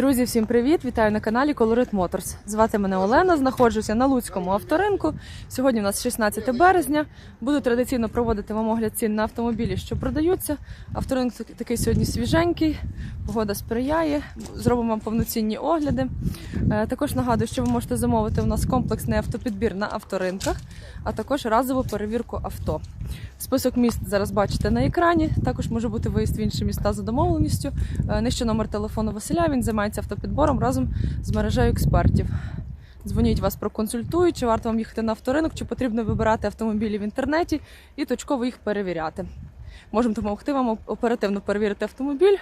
Друзі, всім привіт! Вітаю на каналі Colorit Motors. Звати мене Олена, знаходжуся на Луцькому авторинку. Сьогодні у нас 16 березня. Буду традиційно проводити вам огляд цін на автомобілі, що продаються. Авторинок такий сьогодні свіженький, погода сприяє. Зробимо вам повноцінні огляди. Е, Також нагадую, що ви можете замовити у нас комплексний автопідбір на авторинках, а також разову перевірку авто. Список міст зараз бачите на екрані. Також може бути виїзд в інші міста за домовленістю. Е, Нижче номер телефону Василя. Він займається автопідбором разом з мережею експертів. Дзвоніть вас проконсультують, чи варто вам їхати на авторинок, чи потрібно вибирати автомобілі в інтернеті і точково їх перевіряти. Можемо допомогти вам оперативно перевірити автомобіль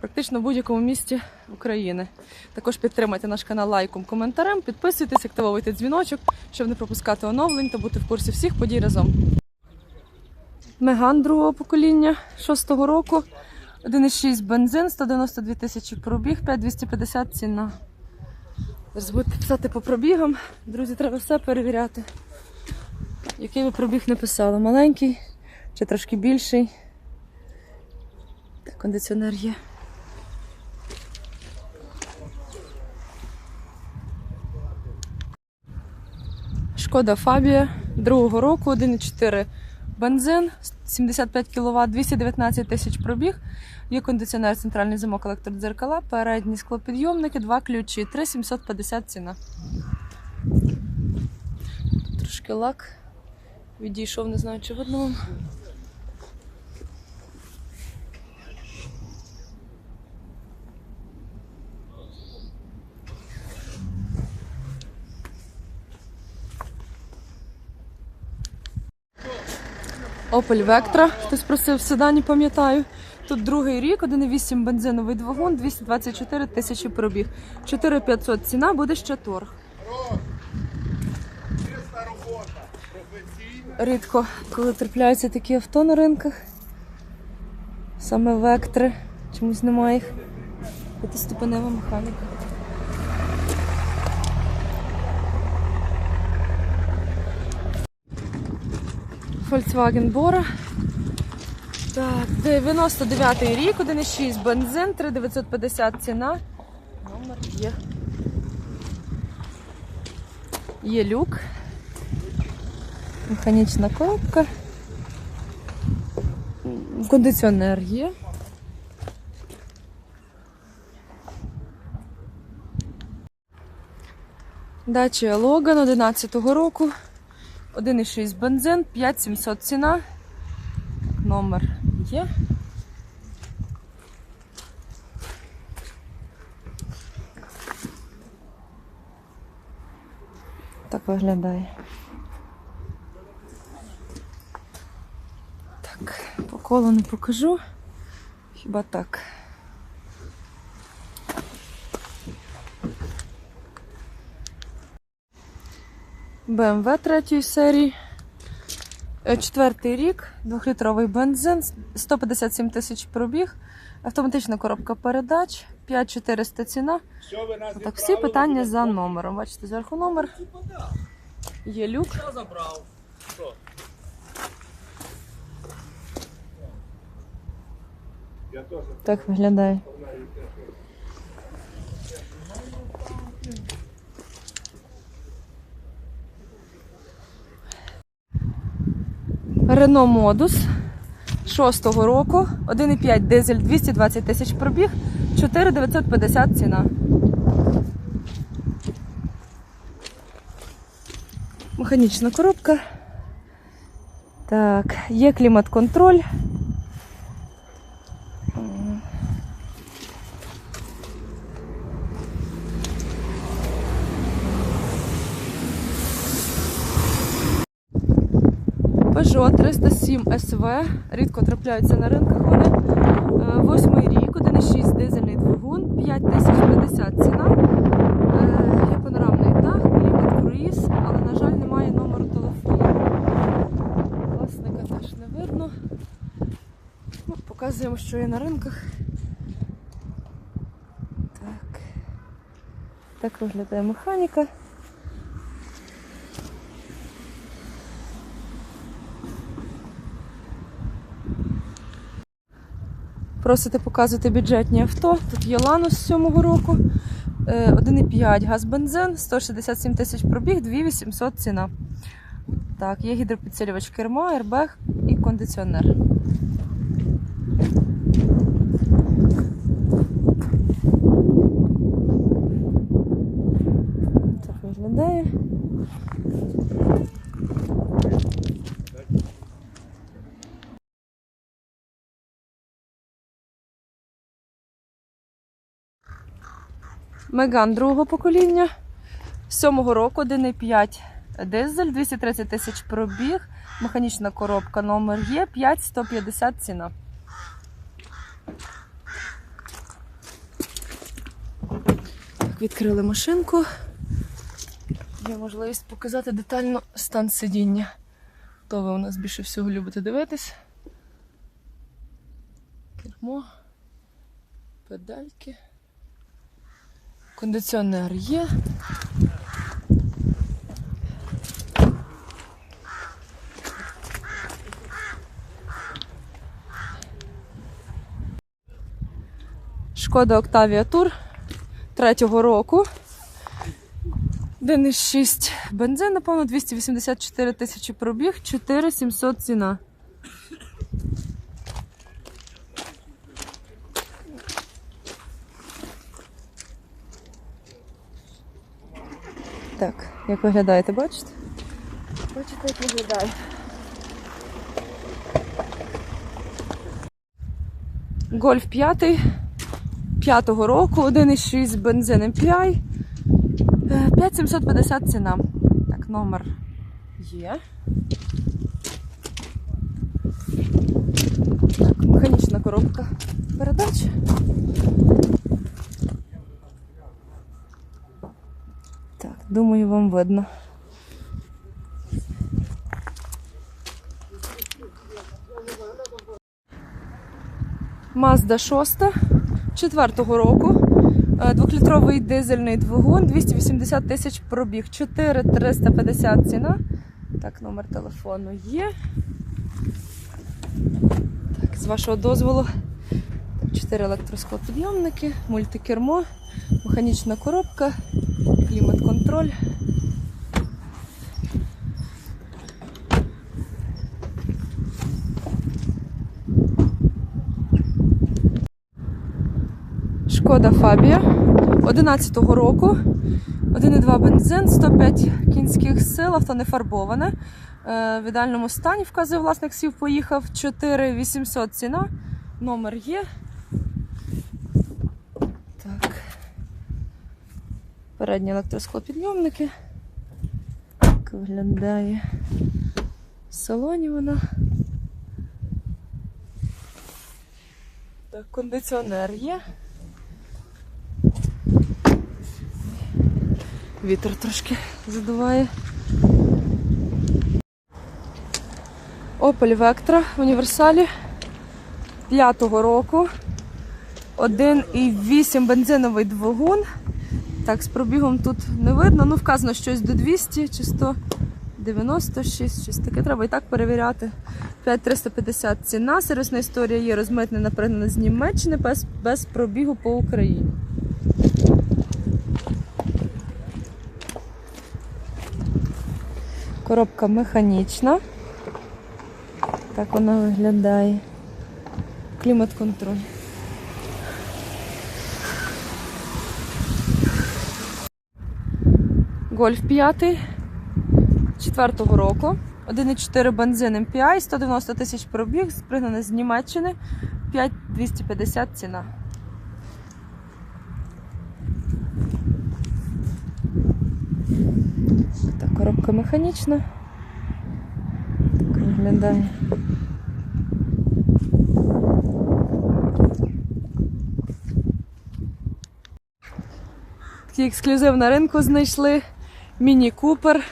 практично в будь-якому місті України. Також підтримайте наш канал лайком, коментарем, підписуйтесь, активовуйте дзвіночок, щоб не пропускати оновлень та бути в курсі всіх подій разом. Меган другого покоління шостого року. 1,6 бензин, 192 тисячі пробіг, 5250 ціна. Зараз будете писати по пробігам. Друзі, треба все перевіряти. Який ви пробіг не? Маленький чи трошки більший? Кондиціонер є. Шкода Фабія другого року, 1,4 бензин, 75 кВт, 219 тисяч пробіг. Є кондиціонер, центральний замок, електродзеркала, передні склопідйомники, два ключі, 3750 ціна. Трошки лак. Відійшов, не знаю, чи видно вам. Opel Vectra. Хтось просив седані, пам'ятаю. Тут другий рік, 1,8 бензиновий двигун, 224 тисячі пробіг. 4500 ціна, буде ще торг. Рідко, коли трапляються такі авто на ринках. Саме вектри. Чомусь немає їх. П'ятиступенева механіка. Volkswagen Bora. Так, 99-й рік, 1,6 бензин, 3950 ціна. Номер є. Є люк. Механічна коробка. Кондиціонер є. Дача Логан 11-го року. 1,6 бензин, 5700 ціна. Номер є. Так виглядає. Так, по колу не покажу. Хіба так. BMW третьої серії. Е, Четвертий рік, двохлітровий бензин, 157 тисяч пробіг, автоматична коробка передач, 5400 ціна. Так, всі питання за номером. Бачите, зверху номер. Є люк. Так виглядає. Рено Модус 6-го року, 1,5 дизель 220 тисяч пробіг, 4950 ціна. Механічна коробка. Так, є клімат-контроль. Peugeot 307 SV. Рідко трапляються на ринках вони. Е, Восьмий рік, 1,6 дизельний двигун, 5050 ціна. Е, Є панорамний дах, клімат круїз, але, на жаль, немає номеру телефону. Власника теж не видно. Ну, Показуємо, що є на ринках. Так виглядає механіка. Просите показувати бюджетні авто. Тут є Ланус з 7 року. Е, 1,5 газ бензин, 167 тисяч пробіг, 2800 ціна. Так, є гідропідсилювач керма, ербег і кондиціонер. Так виглядає. Меган другого покоління. Сьомого року 1,5 дизель, 230 тисяч пробіг, механічна коробка номер є, 5150 ціна. Так, відкрили машинку. Є можливість показати детально стан сидіння. То ви у нас більше всього любите дивитись. Кермо, педальки. Кондиціонер є. Шкода Octavia Tour третього року. 1,6 бензин, напевно, 284 тисячі пробіг, 4700 ціна. Так, як виглядаєте, бачите? Бачите, як виглядає. Гольф 5 п'ятого року, 1,6 бензин MPI, е, 5750 ціна. Так, номер є. Так, механічна коробка передач. Так, думаю, вам видно. Mazda 6 четвертого року. Е, Двохлітровий дизельний двигун, 280 тисяч пробіг, 4350 ціна. Так, номер телефону є. Так, з вашого дозволу. 4 електросклопідйомники, мультикермо, механічна коробка, клімат-контроль. Шкода Фабія 11-го року. 1,2 бензин, 105 кінських сил, авто не фарбоване. Е, В ідеальному стані вказує власник сів, поїхав 4800 ціна. Номер є. Так. Передні електросклопідйомники. Так виглядає в салоні вона. Так, кондиціонер є. Вітер трошки задуває. Opel Vectra в універсалі 5-го року. 1,8 бензиновий двигун. Так, з пробігом тут не видно. Ну, вказано щось до 200 чи 196, щось таке. Треба і так перевіряти. 5350 ціна. Сервісна історія є розмитнена, пригнана з Німеччини без, без пробігу по Україні. Коробка механічна. Так вона виглядає. Клімат-контроль. Гольф 5 4-го року. 1,4 бензин MPI, 190 тисяч пробіг, спригнаний з Німеччини, 5250 ціна. Так, коробка механічна. Так виглядає. Такий ексклюзив на ринку знайшли. Міні Купер.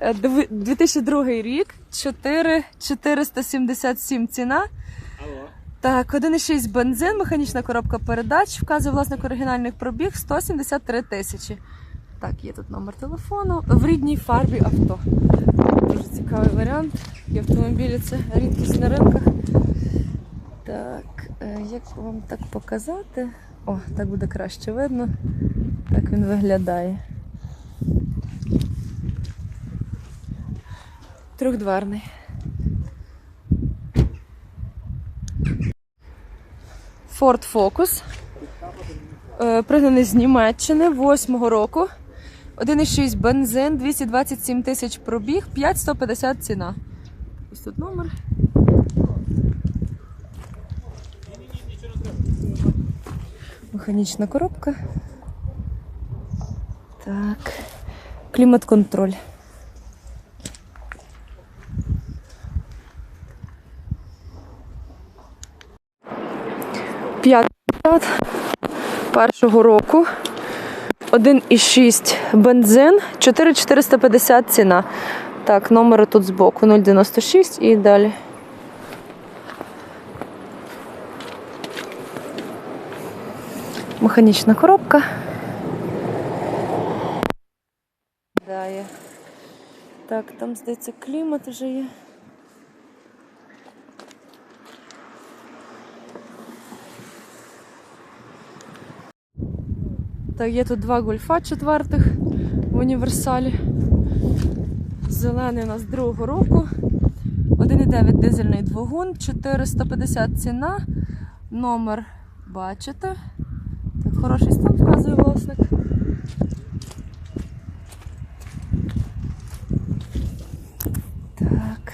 Е, 2002 рік, 4 477 ціна. Так, 1,6 бензин, механічна коробка передач, вказує власник оригінальних пробіг 173 тисячі. Так, є тут номер телефону. В рідній фарбі авто. Дуже цікавий варіант. Такі автомобілі це рідкість на ринках. Так, е, як вам так показати? О, так буде краще видно. Так він виглядає. Трьохдверний. Ford Focus. Е, Пригнаний з Німеччини 8-го року. 1,6 бензин, 227 тисяч пробіг, 5150 ціна. Ось тут номер. Механічна коробка. Так. Клімат-контроль. П'ятий першого року. 1,6 бензин, 4450 ціна. Так, номери тут збоку 096 і далі. Механічна коробка. Так, там здається клімат вже є. Так, є тут два гольфа четвертих в універсалі. Зелений у нас другого року. 1,9 дизельний двигун, 450 ціна. Номер бачите. Так, хороший стан вказує власник. Так.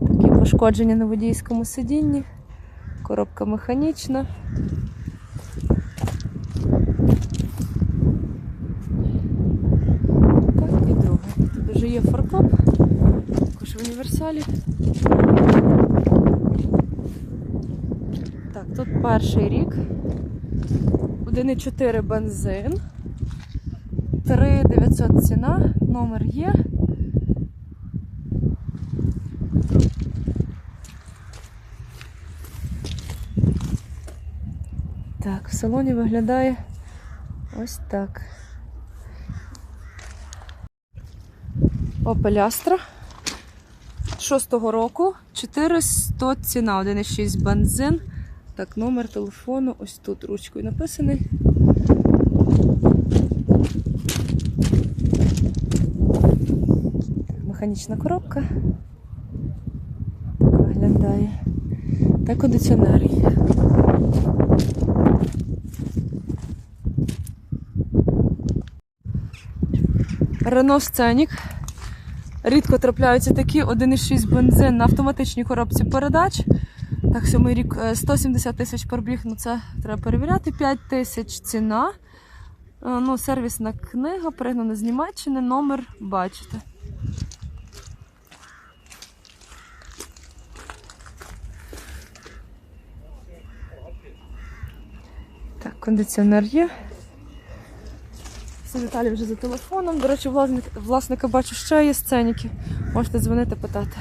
Такі пошкодження на водійському сидінні. Коробка механічна. Так, і друге. Тут вже є фаркоп, також в. Так, тут перший рік. 1,4 бензин. 3900 ціна, номер є. Так, в салоні виглядає ось так. Opel Astra. 6-го року 400 ціна, 1,6 бензин. Так, номер телефону ось тут ручкою написаний. Механічна коробка. Так виглядає. Та кондиціонер є. Renault Scenic. Рідко трапляються такі 1,6 бензин на автоматичній коробці передач. Так, сьомий рік е, 170 тисяч пробіг, ну це треба перевіряти. 5 тисяч ціна. Е, Ну, сервісна книга, пригнана з Німеччини, номер бачите. Так, кондиціонер є. Всі деталі вже за телефоном. До речі, власник, власника бачу ще є сценіки. Можете дзвонити, питати.